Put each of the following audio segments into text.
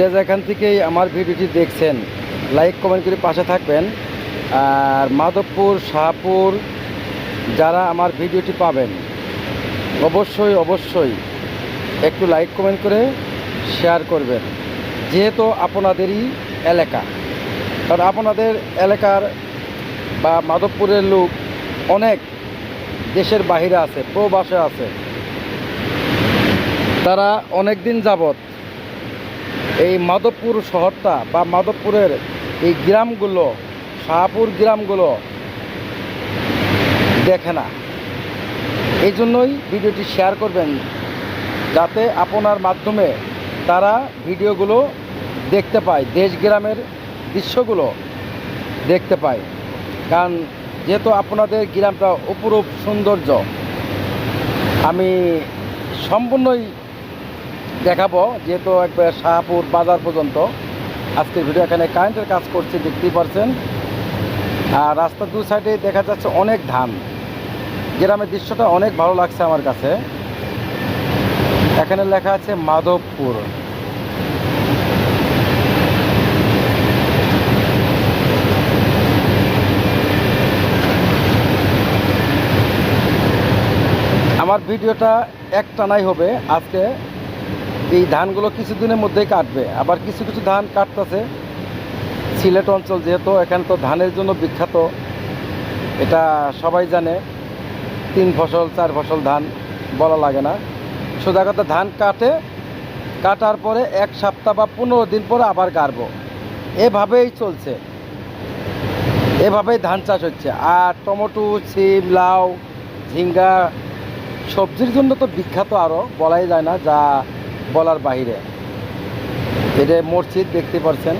যে যেখান থেকেই আমার ভিডিওটি দেখছেন লাইক কমেন্ট করে পাশে থাকবেন। আর মাধবপুর, শাহপুর, যারা আমার ভিডিওটি পাবেন, অবশ্যই অবশ্যই একটু লাইক কমেন্ট করে শেয়ার করবেন। যেহেতু আপনাদেরই এলাকা, কারণ আপনাদের এলাকার বা মাধবপুরের লোক অনেক দেশের বাহিরে আছে, প্রবাসে আছে। তারা অনেক দিন যাবত এই মাধবপুর শহরটা বা মাধবপুরের এই গ্রামগুলো, শাহপুর গ্রামগুলো দেখে না। এই জন্যই ভিডিওটি শেয়ার করবেন, যাতে আপনার মাধ্যমে তারা ভিডিওগুলো দেখতে পায়, দেশ গ্রামের দৃশ্যগুলো দেখতে পায়। কারণ যেহেতু আপনাদের গ্রামটা অপরূপ সৌন্দর্য, আমি সম্পূর্ণই দেখাবো, যেহেতু একবার শাহপুর বাজার পর্যন্ত। আজকের ভিডিও এখানে কারেন্টের কাজ করছে, দেখতেই পারছেন। আর রাস্তার দু সাইডে দেখা যাচ্ছে অনেক ধান। গ্রামের দৃশ্যটা অনেক ভালো লাগছে আমার কাছে। এখানে লেখা আছে মাধবপুর। আমার ভিডিওটা একটানাই হবে আজকে। এই ধানগুলো কিছুদিনের মধ্যেই কাটবে। আবার কিছু কিছু ধান কাটতেছে। সিলেট অঞ্চল যেহেতু, এখানে তো ধানের জন্য বিখ্যাত। এটা সবাই জানে। তিন ফসল, চার ফসল ধান বলা লাগে না। সোজা কথা, ধান কাটে। কাটার পরে এক সপ্তাহ বা পনেরো দিন পরে আবার গাড়বো। এভাবেই চলছে। এভাবেই ধান চাষ হচ্ছে। আর টমেটো, সিম, লাউ, ঝিঙ্গা, সবজির জন্য তো বিখ্যাত আরও বলাই যায় না। যা বলার বাইরে এটা মসজিদ, দেখতে পাচ্ছেন।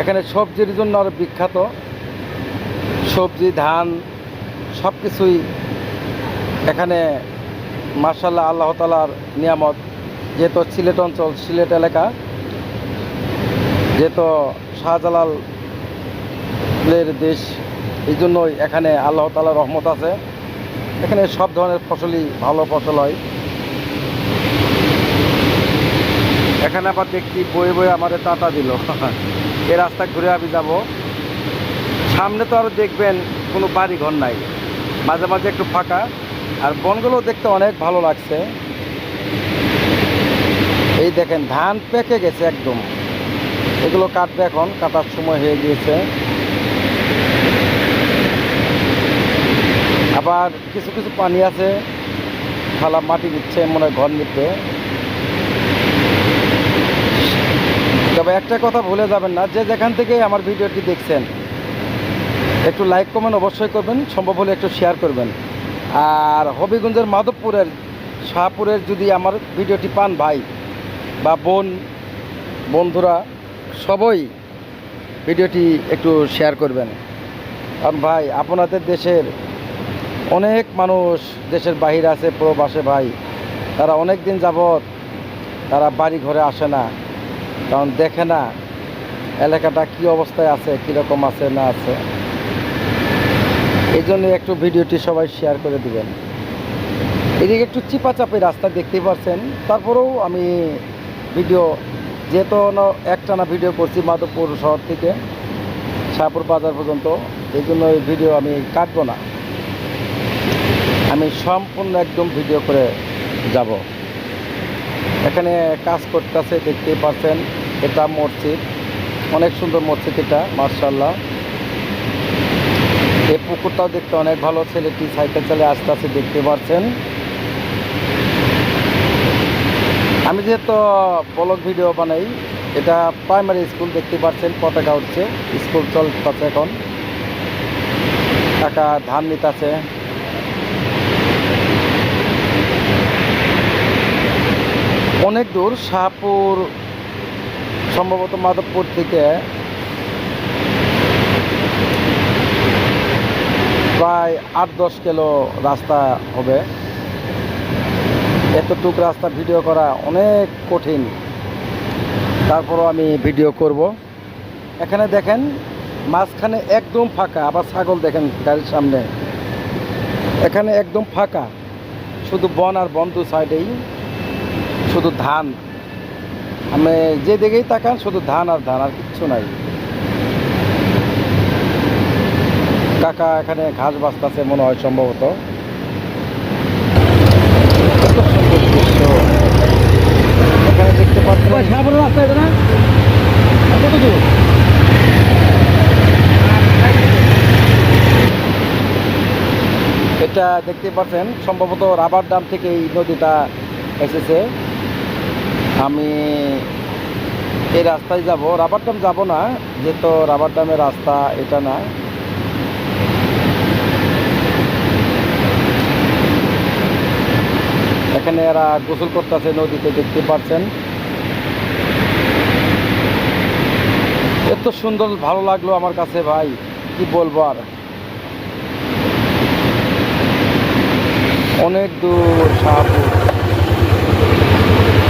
এখানে সবজির জন্য আরও বিখ্যাত। সবজি, ধান সব কিছুই এখানে মার্শাল্লাহ আল্লাহ তালার নিয়ামত। যেহেতু সিলেট অঞ্চল, সিলেট এলাকা, যেহেতু শাহজালালের দেশ, এই জন্যই এখানে আল্লাহ তালার রহমত আছে। এখানে সব ধরনের ফসলই ভালো ফসল হয়। এখানে আবার দেখছি বয়ে বয়ে আমাদের টাটা দিল। এই রাস্তা ঘুরে আমি যাব। সামনে তো আরও দেখবেন কোনো বাড়ি ঘর নাই। মাঝে মাঝে একটু ফাঁকা। আর বনগুলো দেখতে অনেক ভালো লাগছে। এই দেখেন, ধান পেকে গেছে একদম। এগুলো কাটবে এখন, কাটার সময় হয়ে গিয়েছে। আবার কিছু কিছু পানি আছে। খালা মাটি দিচ্ছে, মনে হয় ঘর নিতে। তবে একটা কথা ভুলে যাবেন না, যে যেখান থেকে আমার ভিডিওটি দেখছেন, একটু লাইক কমেন্ট অবশ্যই করবেন, সম্ভব হলে একটু শেয়ার করবেন। আর হবিগঞ্জের মাধবপুরের, শাহপুরের যদি আমার ভিডিওটি পান ভাই বা বোন, বন্ধুরা, সবই ভিডিওটি একটু শেয়ার করবেন। কারণ ভাই, আপনাদের দেশের অনেক মানুষ দেশের বাহিরে আছে, প্রবাসে ভাই। তারা অনেক দিন যাবৎ তারা বাড়ি ঘরে আসে না। কারণ দেখে না এলাকাটা কি অবস্থায় আছে, কীরকম আছে, না আছে। এই জন্য একটু ভিডিওটি সবাই শেয়ার করে দিবেন। এদিকে একটু চিপা চাপি রাস্তা দেখতেই পাচ্ছেন তারপরেও আমি ভিডিও যেহেতু একটানা ভিডিও করছি মাধবপুর শহর থেকে, শাহপুর বাজার পর্যন্ত, এই জন্য এই ভিডিও আমি কাটবো না। আমি সম্পূর্ণ একদম ভিডিও করে যাব। এখানে কাজ করতেছে, দেখতেই পাচ্ছেন, এটা মসজিদ। অনেক সুন্দর মসজিদ এটা মার্শাল্লাহ এই পুকুরটাও দেখতে অনেক ভালো, ছেলেটি সাইকেল চালিয়ে আসতে আসতে দেখতে পাচ্ছেন। আমি যেহেতু ব্লগ ভিডিও বানাই, এটা প্রাইমারি স্কুল দেখতে পাচ্ছেন, পতাকা উঠছে স্কুল চলতেছে এখন। টাকা ধান নিতেছে। অনেক দূর শাহপুর, সম্ভবত মাধবপুর থেকে প্রায় আট দশ কিলো রাস্তা হবে। এতটুক রাস্তা ভিডিও করা অনেক কঠিন। তারপরও আমি ভিডিও করব। এখানে দেখেন, মাঝখানে একদম ফাঁকা, আবার ছাগল দেখেন গাড়ির সামনে। এখানে একদম ফাঁকা, শুধু বন আর বন দু সাইডেই। শুধু ধান। আমি যে দিকেই তাকান শুধু ধান আর ধান আর কিচ্ছু নাই। কাকা এখানে ঘাস বাঁচতেছে মনে হয় সম্ভবত। এখানে দেখতে রাস্তা এটা দেখতে পাচ্ছেন সম্ভবত রাবার ড্যাম থেকে এই নদীটা এসেছে। আমি এই রাস্তায় যাব, রাবার ড্যাম যাব না, যেহেতু রাবার ড্যামের রাস্তা এটা না। এখানে এরা গোসল করতেছে, নদীতে দেখতে পাচ্ছেন। এত সুন্দর, ভালো লাগল আমার কাছে ভাই, কি বলব আর। অনেক দূর শাহপুর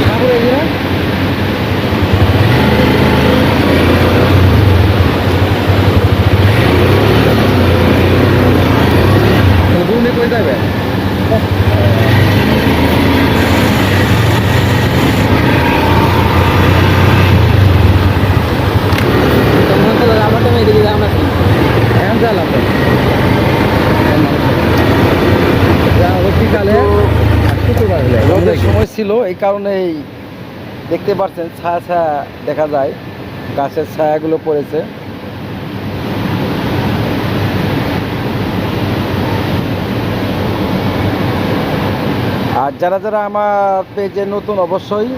সাবর এই না রুমে কই যাবে আমারটা মেয়ে দিকে আমরা এখন চালাম অতীতকালে রোদের সময় ছিল, এই কারণেই দেখতে পাচ্ছেন ছায়া ছায়া দেখা যায়, গাছের ছায়াগুলো পড়েছে। আর যারা যারা আমার পেজে নতুন, অবশ্যই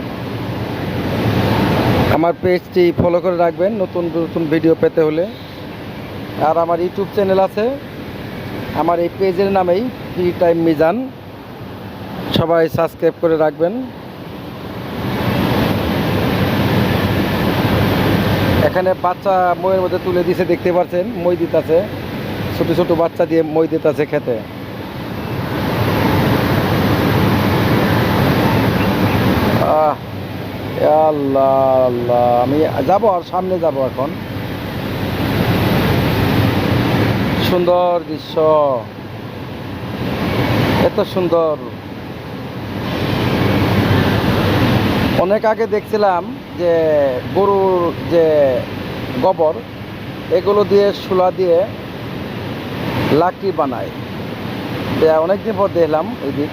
আমার পেজটি ফলো করে রাখবেন নতুন নতুন ভিডিও পেতে হলে। আর আমার ইউটিউব চ্যানেল আছে, আমার এই পেজের নামেই ফ্রি টাইম মিজান সবাই সাবস্ক্রাইব করে রাখবেন। এখানে বাচ্চা মইয়ের মধ্যে তুলে দিছে, দেখতে পাচ্ছেন মই দিতেছে। ছোট ছোট বাচ্চা দিয়ে মই দিতেছে খেতে। আল্লাহ আল্লাহ। আমি যাব আর সামনে যাব এখন। সুন্দর দৃশ্য। এত সুন্দর। অনেক আগে দেখছিলাম যে গরুর যে গোবর, এগুলো দিয়ে শুলা দিয়ে লাকড়ি বানায়। অনেকদিন পর দেখলাম ওই দিক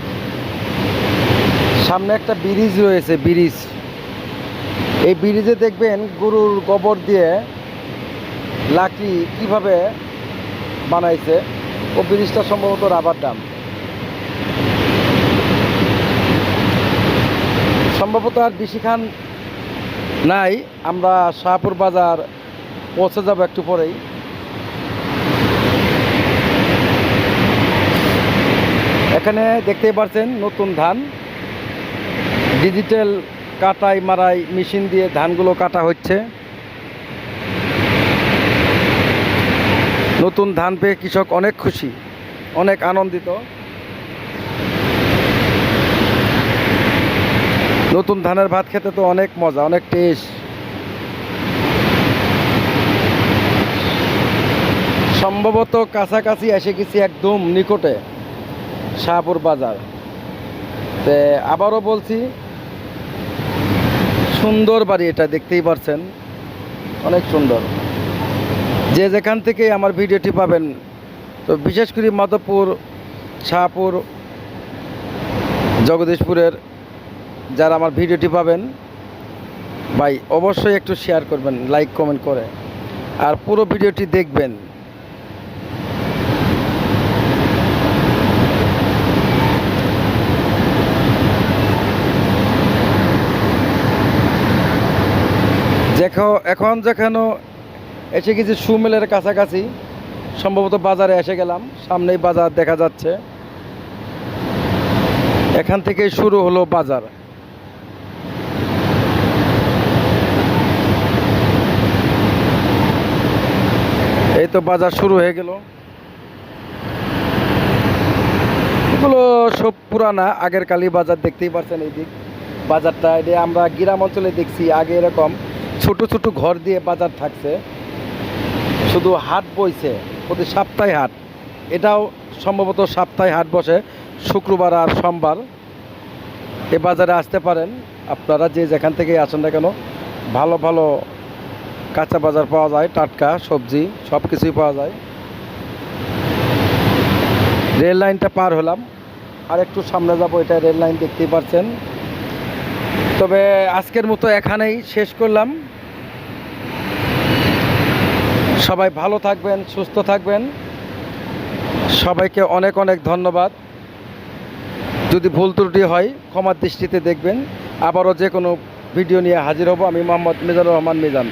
সামনে একটা ব্রিজ রয়েছে, ব্রিজ। এই ব্রিজে দেখবেন গরুর গোবর দিয়ে লাকড়ি কীভাবে বানাইছে, ও ব্রিজটা সম্ভবত রাবার ডাম। আর বেশিখান নাই, আমরা শাহপুর বাজার পৌঁছে যাব একটু পরেই। এখানে দেখতেই পাচ্ছেন নতুন ধান। ডিজিটাল কাটাই মারাই মেশিন দিয়ে ধানগুলো কাটা হচ্ছে। নতুন ধান পেয়ে কৃষক অনেক খুশি, অনেক আনন্দিত। নতুন ধানের ভাত খেতে তো অনেক মজা, অনেক টেস্ট সম্ভবত কাছাকাছি এসে গেছি একদম নিকটে, শাহপুর বাজার। তে আবারও বলছি, সুন্দর বাড়ি এটা, দেখতেই পারছেন, অনেক সুন্দর। যে যেখান থেকে আমার ভিডিওটি পাবেন, তো বিশেষ করে মাধবপুর, শাহপুর, জগদীশপুরের যারা আমার ভিডিওটি পাবেন, ভাই, অবশ্যই একটু শেয়ার করবেন লাইক কমেন্ট করে। আর পুরো ভিডিওটি দেখবেন। দেখো এখন যেখানে এসে গেছি সুমেলের কাছাকাছি, সম্ভবত বাজারে এসে গেলাম, সামনেই বাজার দেখা যাচ্ছে। এখান থেকে শুরু হলো বাজার। এই তো বাজার শুরু হয়ে গেল। এগুলো সব পুরানা, আগের কালী বাজার দেখতেই পারছেন এই দিক। বাজারটা এটা আমরা গ্রাম অঞ্চলে দেখছি, আগে এরকম ছোট ছোট ঘর দিয়ে বাজার থাকছে। শুধু হাট বইছে, প্রতি সপ্তাহে হাট। এটাও সম্ভবত সপ্তাহে হাট বসে, শুক্রবার আর সোমবার। এ বাজারে আসতে পারেন, আপনারা যে যেখান থেকে আসেন না কেন, ভালো ভালো কাঁচা বাজার পাওয়া যায়, টাটকা, সবজি সব কিছুই পাওয়া যায়। রেল লাইনটা পার হলাম। আর একটু সামনে যাব, এটা রেল লাইন দেখতেই পাচ্ছেন তবে আজকের মতো এখানেই শেষ করলাম। সবাই ভালো থাকবেন, সুস্থ থাকবেন। সবাইকে অনেক অনেক ধন্যবাদ। যদি ভুল ত্রুটি হয়, ক্ষমার দৃষ্টিতে দেখবেন। আবারও যে কোনো ভিডিও নিয়ে হাজির হব আমি মোহাম্মদ মিজানুর রহমান মিজান।